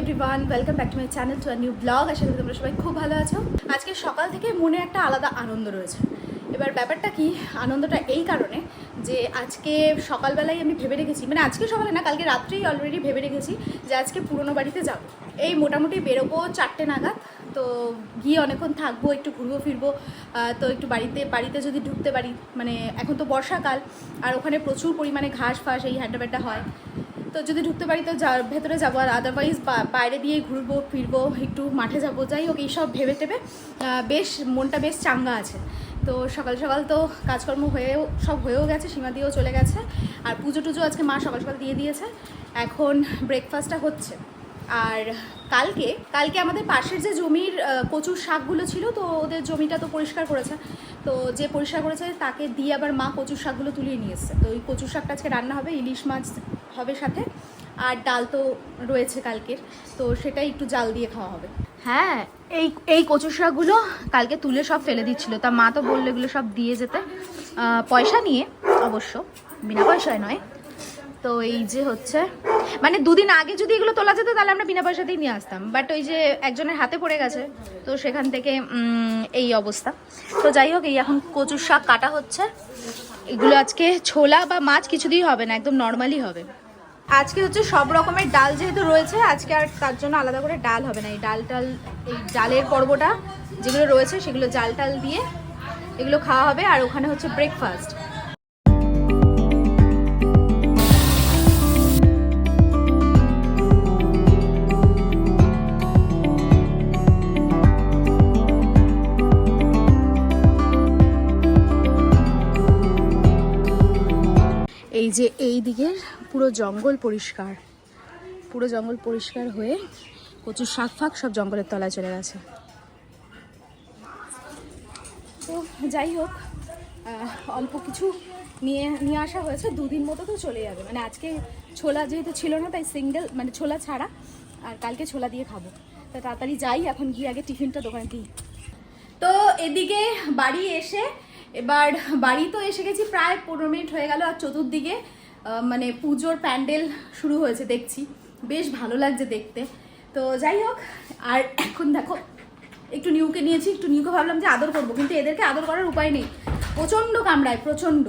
Everyone welcome back to my channel to a new blog আশা করি তোমরা সবাই খুব ভালো আছো। আজকে সকাল থেকে মনে একটা আলাদা আনন্দ রয়েছে। এবার ব্যাপারটা কি, আনন্দটা এই কারণে যে আজকে সকালবেলায় আমি ভেবে রেখেছি মানে আজকে সকালে না, কালকে রাত্রেই অলরেডি ভেবে রেখেছি যে আজকে পুরনো বাড়িতে যাব। এই মোটামুটি বেরোবো চারটে নাগাদ, তো গিয়ে অনেকক্ষণ থাকব, একটু ঘুরবো, ফিরবো তো একটু বাড়িতে বাড়িতে যদি ঢুকতে পারি মানে এখন তো বর্ষাকাল, আর ওখানে প্রচুর পরিমাণে ঘাস ফাস, এই হ্যাড্ডা হয়। তো যদি ঢুকতে পারি, তো যা, ভেতরে যাব আর আদারওয়াইজ বাইরে দিয়ে ঘুরবো, ফিরবো, একটু মাঠে যাব, যাই হোক, এইসব ভেবে টেবে বেশ, মনটা বেশ চাঙ্গা আছে। তো সকাল সকাল তো কাজকর্ম হয়েও, সব হয়েও গেছে, সীমা দিয়েও চলে গেছে। আর পুজো টুজো আজকে মা সকাল সকাল দিয়ে দিয়েছে। এখন ব্রেকফাস্টটা হচ্ছে। আর কালকে কালকে আমাদের পাশের যে জমির কচুর শাকগুলো ছিল, তো ওদের জমিটা তো পরিষ্কার করেছে। তো যে পরিষ্কার করেছে তাকে দিয়ে আবার মা কচুর শাকগুলো তুলিয়ে নিয়ে তো ওই কচুর শাকটা আজকে রান্না হবে, ইলিশ মাছ হবে সাথে, আর ডাল তো রয়েছে কালকের, তো সেটা একটু জাল দিয়ে খাওয়া হবে। হ্যাঁ এই এই কচু শাকগুলো কালকে তুলে সব ফেলে দিচ্ছিল। তা মা তো বলল এগুলো সব দিয়ে যেতে পয়সা নিয়ে অবশ্য, বিনা পয়সায় নয়। তো এই যে হচ্ছে মানে দুদিন আগে যদি এগুলো তোলা যেত, তাহলে আমরা বিনা পয়সাতেই নিয়ে আসতাম। বাট ওই যে একজনের হাতে পড়ে গেছে, তো সেখান থেকে এই অবস্থা। তো যাই হোক, এই এখন কচুর শাক কাটা হচ্ছে। এগুলো আজকে ছোলা বা মাছ কিছুতেই হবে না, একদম নর্মালি হবে। আজকে হচ্ছে সব রকমের ডাল যেহেতু রয়েছে, আজকে আর তার জন্য আলাদা করে ডাল হবে না। এই ডাল টাল, এই ডালের পর্বটা যেগুলো রয়েছে, সেগুলো জাল টাল দিয়ে এগুলো খাওয়া হবে। আর ওখানে হচ্ছে ব্রেকফাস্ট এই যে এই দিকের পুরো জঙ্গল পরিষ্কার। পুরো জঙ্গল পরিষ্কার হয়ে কচুর শাক ফাক সব জঙ্গলের তলায় চলে গেছে। তো যাই হোক অল্প কিছু নিয়ে নিয়ে আসা হয়েছে। দুদিন মতো তো চলে যাবে। মানে আজকে ছোলা যেহেতু ছিল না, তাই সিঙ্গেল মানে ছোলা ছাড়া আর কালকে ছোলা দিয়ে খাব। তা তাড়াতাড়ি যাই, এখন গিয়ে আগে টিফিনটা দোকানে দিই। তো এদিকে বাড়ি এসে এবার বাড়ি তো এসে গেছি, প্রায় পনেরো মিনিট হয়ে গেল আর চতুর্দিকে মানে পুজোর প্যান্ডেল শুরু হয়েছে দেখছি। বেশ ভালো লাগছে দেখতে। তো যাই হোক, আর এখন দেখো, একটু নিউকে নিয়েছি, একটু নিউকে ভাবলাম যে আদর করব, কিন্তু এদেরকে আদর করার উপায় নেই। প্রচণ্ড কামড়ায়, প্রচণ্ড।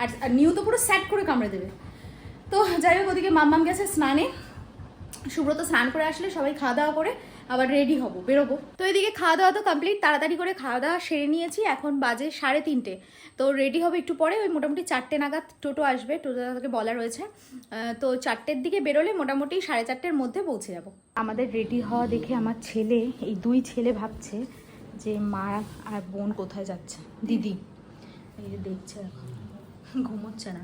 আর আর নিউ তো পুরো স্যাট করে কামড়ে দেবে। তো যাই হোক, ওদিকে মাম্মাম গেছে স্নানে। সুব্রত স্নান করে আসলে সবাই খাওয়া দাওয়া করে আবার রেডি হব বেরোবো। তো এদিকে খাওয়া দাওয়া তো কমপ্লিট তাড়াতাড়ি করে খাওয়া দাওয়া সেরে নিয়েছি এখন বাজে সাড়ে তিনটে। তো রেডি হবে একটু পরে ওই মোটামুটি চারটে নাগাদ টোটো আসবে টোটোটাকে বলা রয়েছে। তো চারটের দিকে বেরোলে মোটামুটি সাড়ে চারটের মধ্যে পৌঁছে যাব। আমাদের রেডি হওয়া দেখে আমার ছেলে এই দুই ছেলে ভাবছে যে মা আর বোন কোথায় যাচ্ছে। দিদি এই যে দেখছে এখন ঘুমোচ্ছে না।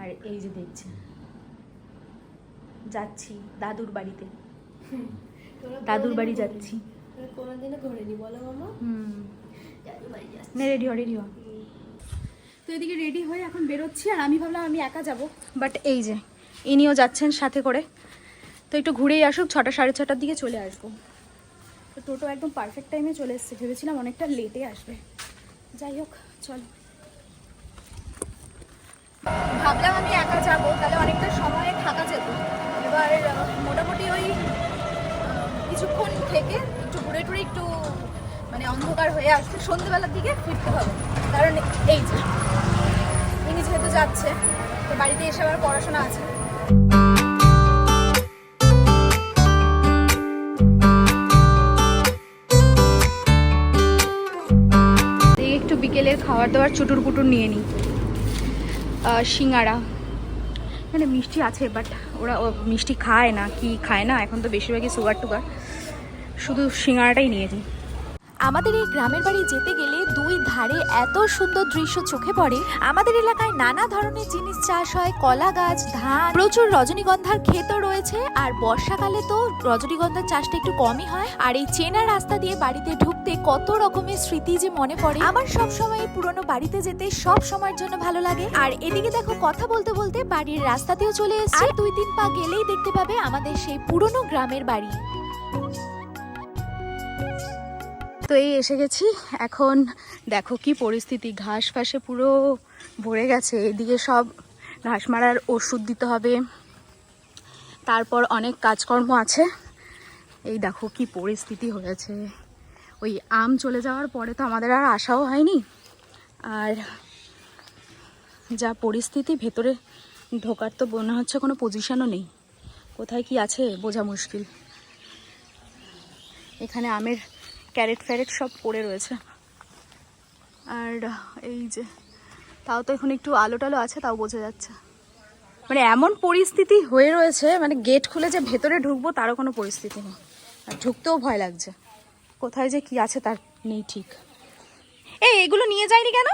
আর এই যে দেখছে যাচ্ছি দাদুর বাড়িতে। দাদুর বাড়ি যাচ্ছি। কোনোদিনও বলো মামা। হুম। নে রেডি হ রেডি হ। তো এদিকে রেডি হয়ে এখন বেরোচ্ছি আর আমি ভাবলাম আমি একা যাব। বাট এই যে ইনিও যাচ্ছেন সাথে করে। তো একটু ঘুরেই আসুক ছটা সাড়ে ছটার দিকে চলে আসব। তো টোটো একদম পারফেক্ট টাইমে চলে এসছে ভেবেছিলাম অনেকটা লেটে আসবে। যাই হোক চলো। ভাবলাম আমি একা যাব তাহলে অনেকটা সময় থাকা যেত। এবার মোটামুটি ওই কিছুক্ষণ থেকে একটু ঘুরে টুরে একটু মানে অন্ধকার হয়ে আসছে। সন্ধ্যেবেলার দিকে ফিরতে হবে। কারণ এই যে, ইনি যেহেতু যাচ্ছে, তো বাড়িতে এসে আবার পড়াশোনা আছে। একটু বিকেলের খাবার দাবার চুটুর পুটুর নিয়ে নিই। সিঙ্গারা। এখানে মিষ্টি আছে বাট ওরা মিষ্টি খায় না, কি খায় না, এখন তো বেশিরভাগই সুগার টুগার। শুধু সিঙ্গারাটাই নিয়েছি আমাদের এই গ্রামের বাড়ি যেতে গেলে দুই ধারে এত সুন্দর দৃশ্য চোখে পড়ে। আমাদের এলাকায় নানা ধরনের জিনিস চাষ হয়, কলা গাছ, ধান, প্রচুর রজনীগন্ধার ক্ষেতও রয়েছে, আর বর্ষাকালে তো রজনীগন্ধার চাষটা একটু কমই হয়। আর এই চেনা রাস্তা দিয়ে বাড়িতে ঢুকতে কত রকমের স্মৃতি যে মনে পড়ে। আমার সব সময় পুরনো বাড়িতে যেতে সব সময়ের জন্য ভালো লাগে। আর এদিকে দেখো, কথা বলতে বলতে বাড়ির রাস্তাতেও চলে এসেছে। দুই তিন পা গেলেই দেখতে পাবে আমাদের সেই পুরনো গ্রামের বাড়ি। তো এই এসে গেছি। এখন দেখো কি পরিস্থিতি। ঘাস ফাঁসে পুরো ভরে গেছে। এদিকে সব ঘাস মারার ওষুধ দিতে হবে। তারপর অনেক কাজকর্ম আছে। এই দেখো কি পরিস্থিতি হয়েছে। ওই আম চলে যাওয়ার পরে তো আমাদের আর আশাও হয়নি। আর যা পরিস্থিতি, ভেতরে ঢোকার তো মনে হচ্ছে কোনো পজিশনও নেই। কোথায় কি আছে বোঝা মুশকিল। এখানে আমের ক্যারেট ফ্যারেট সব পড়ে রয়েছে। আর এই যে, তাও তো এখন একটু আলো টালো আছে, তাও বোঝা যাচ্ছে। মানে এমন পরিস্থিতি হয়ে রয়েছে মানে গেট খুলে যে ভেতরে ঢুকবো তারও কোনো পরিস্থিতি নেই। আর ঢুকতেও ভয় লাগছে। কোথায় যে কি আছে তার নেই ঠিক। এই, এগুলো নিয়ে যায়নি কেন?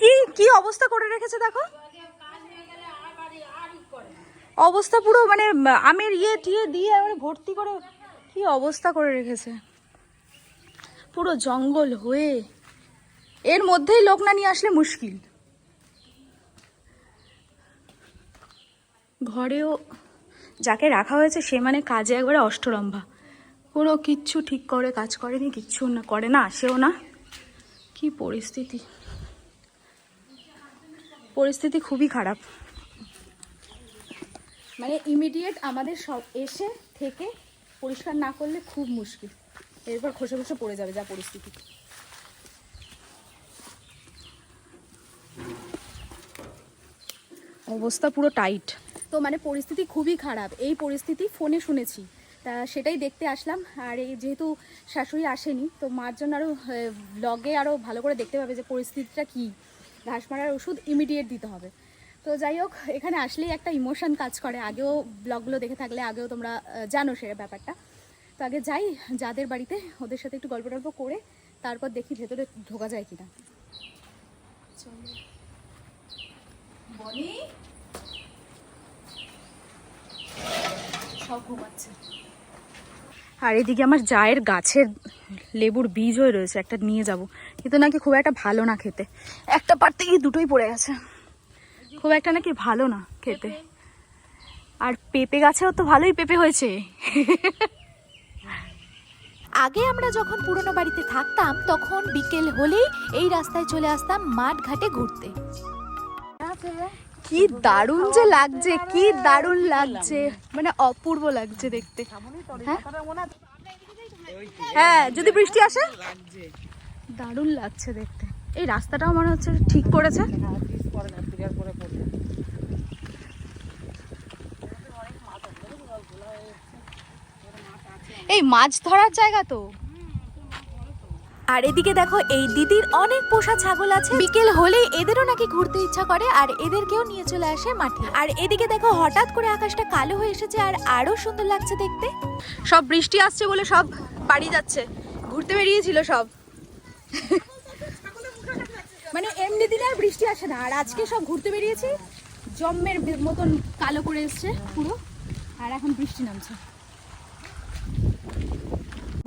কি কি অবস্থা করে রেখেছে দেখো। অবস্থা পুরো মানে আমের ইয়ে টিয়ে দিয়ে মানে ভর্তি করে কি অবস্থা করে রেখেছে? পুরো জঙ্গল হয়ে। এর মধ্যেই লোক না নিয়ে আসলে মুশকিল। ঘরেও যাকে রাখা হয়েছে, সে মানে কাজে একবারে অষ্টরম্ভা। কোনো কিচ্ছু ঠিক করে, কাজ করেনি, কিচ্ছু না, করে না, আসেও না। কি পরিস্থিতি। পরিস্থিতি খুবই খারাপ। মানে ইমিডিয়েট আমাদের সব এসে থেকে পরিষ্কার না করলে খুব মুশকিল। এরপর খসে খসে পড়ে যাবে যা পরিস্থিতি। অবস্থা পুরো টাইট তো মানে পরিস্থিতি খুবই খারাপ। এই পরিস্থিতি ফোনে শুনেছি। তা সেটাই দেখতে আসলাম। আর এই যেহেতু শাশুড়ি আসেনি, তো মার জন্য আরও ব্লগে আরও ভালো করে দেখতে পাবে যে পরিস্থিতিটা কী। ঘাস মারার ওষুধ ইমিডিয়েট দিতে হবে। তো যাই হোক, এখানে আসলেই একটা ইমোশন কাজ করে। আগেও ব্লগগুলো দেখে থাকলে আগেও তোমরা জানো সে ব্যাপারটা। তো আগে যাই, যাদের বাড়িতে, ওদের সাথে একটু গল্প টল্প করে তারপর দেখি ভেতরে ঢোকা যায় কিনা। আর এদিকে আমার জায়ের গাছের লেবুর বীজ হয়ে রয়েছে, একটা নিয়ে যাব। কিন্তু নাকি খুব একটা ভালো না খেতে। একটা গিয়ে দুটোই পড়ে গেছে খুব একটা নাকি ভালো না খেতে। আর পেঁপে গাছেও তো ভালোই পেঁপে হয়েছে। আগে আমরা যখন পুরনো বাড়িতে থাকতাম তখন বিকেল হলেই এই রাস্তায় চলে আসতাম মাঠ ঘাটে ঘুরতে। কি দারুণ যে লাগছে কি দারুণ লাগছে। মানে অপূর্ব লাগছে দেখতে। হ্যাঁ? হ্যাঁ যদি বৃষ্টি আসে? দারুণ লাগছে দেখতে। এই রাস্তাটাও মনে হচ্ছে ঠিক করেছে এই মাছ ধরার জায়গা তো। আর এদিকে দেখো এই দিদির অনেক পোষা ছাগল আছে। বিকেল হলেই এদেরও নাকি ঘুরতে ইচ্ছা করে আর এদেরকেও নিয়ে চলে আসে মাঠে। আর এদিকে দেখো হঠাৎ করে আকাশটা কালো হয়ে এসেছে আর আরও সুন্দর লাগছে দেখতে। সব বৃষ্টি আসছে বলে সব বাড়ি যাচ্ছে। ঘুরতে বেরিয়েছিল সব। এমনি দিনে আর বৃষ্টি আসে না। আর আজকে সব ঘুরতে বেরিয়েছি। জম্মের মতন কালো করে এসছে পুরো। আর এখন বৃষ্টি নামছে।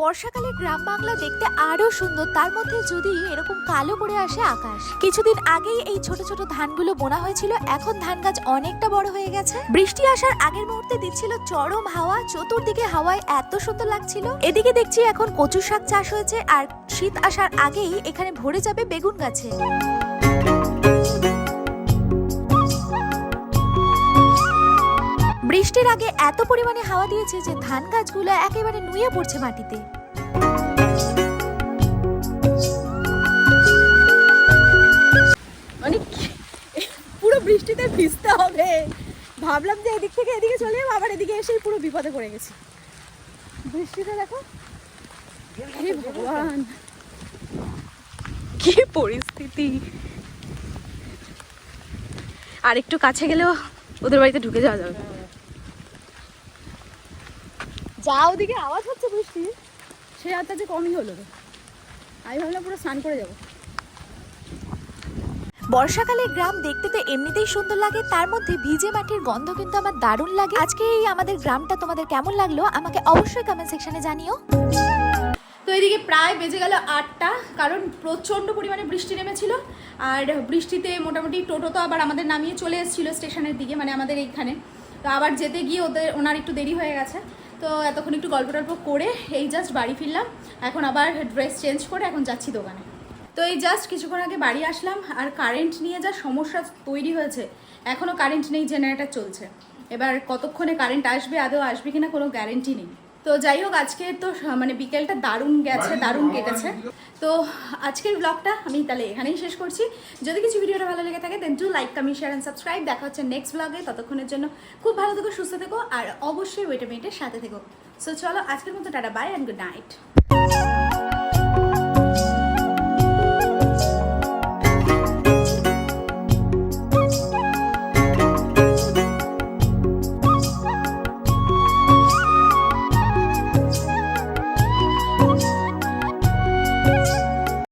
বর্ষাকালে গ্রাম বাংলা দেখতে আরও সুন্দর। তার মধ্যে যদি এরকম কালো করে আসে আকাশ। কিছুদিন আগেই এই ছোট ছোট ধানগুলো বোনা হয়েছিল। এখন ধান গাছ অনেকটা বড় হয়ে গেছে। বৃষ্টি আসার আগের মুহূর্তে দিচ্ছিল চরম হাওয়া। চতুর্দিকে হাওয়ায় এত সুন্দর লাগছিল। এদিকে দেখছি এখন কচু শাক চাষ হয়েছে। আর শীত আসার আগেই এখানে ভরে যাবে বেগুন গাছে। বৃষ্টির আগে এত পরিমাণে হাওয়া দিয়েছে যে ধান গাছগুলো একেবারে নুয়ে পড়ছে মাটিতে। মানে পুরো বৃষ্টিতে ভিজতে হবে। ভাবলাম যে এদিক থেকে এদিকে চলে যাব, আবার এদিকে এসেই পুরো বিপদে পড়ে গেছি। বৃষ্টিতে দেখো। ভগবান। কি পরিস্থিতি। আর একটু কাছে গেলেও ওদের বাড়িতে ঢুকে যাওয়া যাবে। যা ওদিকে আওয়াজ হচ্ছে বৃষ্টি সে হাতটা যে কমই হলো। আমি ভাবলাম পুরো স্নান করে যাব। বর্ষাকালে গ্রাম দেখতে তো এমনিতেই সুন্দর লাগে তার মধ্যে ভিজে মাটির গন্ধ কিন্তু আমার দারুণ লাগে। আজকে এই আমাদের গ্রামটা তোমাদের কেমন লাগল আমাকে অবশ্যই কমেন্ট সেকশনে জানিও। এদিকে প্রায় বেজে গেল আটটা, কারণ প্রচণ্ড পরিমাণে বৃষ্টি নেমেছিল। আর বৃষ্টিতে মোটামুটি টোটো তো আবার আমাদের নামিয়ে চলে এসেছিল স্টেশনের দিকে মানে আমাদের এইখানে। তো আবার যেতে গিয়ে ওদের, ওনার একটু দেরি হয়ে গেছে। তো এতক্ষণ একটু গল্প টল্প করে এই জাস্ট বাড়ি ফিরলাম। এখন আবার ড্রেস চেঞ্জ করে এখন যাচ্ছি দোকানে। তো এই জাস্ট কিছুক্ষণ আগে বাড়ি আসলাম, আর কারেন্ট নিয়ে যা সমস্যা তৈরি হয়েছে এখনও কারেন্ট নেই জেনারেটর চলছে। এবার কতক্ষণে কারেন্ট আসবে, আদৌ আসবে কিনা কোনো গ্যারেন্টি নেই। তো যাই হোক, আজকে তো মানে বিকেলটা দারুণ গেছে, দারুণ কেটেছে। তো আজকের ব্লগটা আমি তাহলে এখানেই শেষ করছি। যদি কিছু ভিডিওটা ভালো লেগে থাকে then do like comment share and subscribe দেখা হচ্ছে নেক্সট ব্লগে ততক্ষণের জন্য খুব ভালো থেকো, সুস্থ থেকো, আর অবশ্যই ওয়েটে মেয়েটের সাথে থেকো। সো চলো, আজকের মতো tata bye and good night